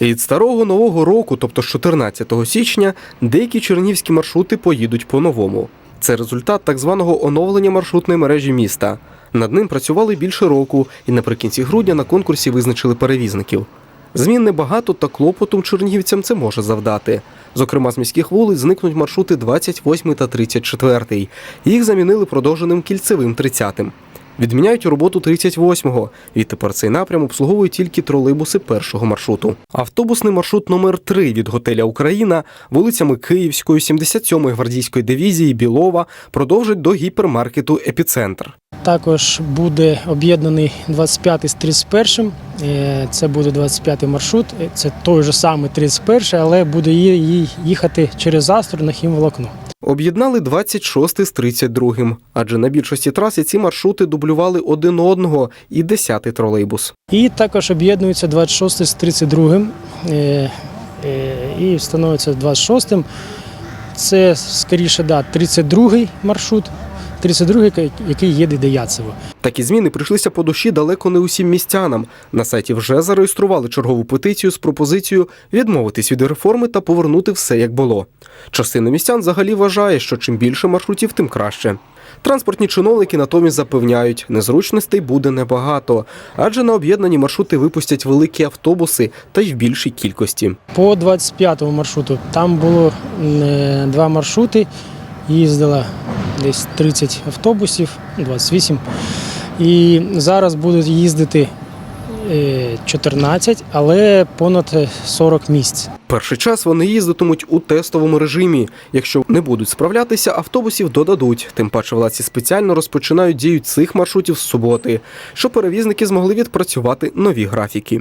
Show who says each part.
Speaker 1: Від старого нового року, тобто з 14 січня, деякі чернігівські маршрути поїдуть по-новому. Це результат так званого оновлення маршрутної мережі міста. Над ним працювали більше року, і наприкінці грудня на конкурсі визначили перевізників. Змін небагато та клопоту чернігівцям це може завдати. Зокрема, з міських вулиць зникнуть маршрути 28 та 34. Їх замінили продовженим кільцевим 30-м. Відміняють роботу 38-го. Відтепер цей напрям обслуговують тільки тролейбуси першого маршруту. Автобусний маршрут номер 3 від готеля Україна вулицями Київської, 77-ї гвардійської дивізії Білова продовжить до гіпермаркету Епіцентр.
Speaker 2: Також буде об'єднаний 25 з 31. Е, Це буде 25 маршрут. Це той же самий 31, але буде їхати через Астру на хімволокно.
Speaker 1: Об'єднали 26 з 32, адже на більшості траси ці маршрути дублювали один одного і 10-й тролейбус.
Speaker 2: І також об'єднується 26 з 32 е, е, і встановиться 26. Це скоріше да, 32 маршрут, 32, який- їде до Яцево.
Speaker 1: Такі зміни прийшлися по душі далеко не усім містянам. На сайті вже зареєстрували чергову петицію з пропозицією відмовитись від реформи та повернути все як було. Частина містян взагалі вважає, що чим більше маршрутів, тим краще. Транспортні чиновники натомість запевняють, незручностей буде небагато, адже на об'єднані маршрути випустять великі автобуси та й в більшій кількості.
Speaker 2: По 25 маршруту там було е, два маршрути, їздило десь 30 автобусів, 28. І зараз будуть їздити е, 14, але понад е, 40 місць.
Speaker 1: Перший час вони їздитимуть у тестовому режимі. Якщо не будуть справлятися, автобусів додадуть. Тим паче владці спеціально розпочинають дію цих маршрутів з суботи, щоб перевізники змогли відпрацювати нові графіки.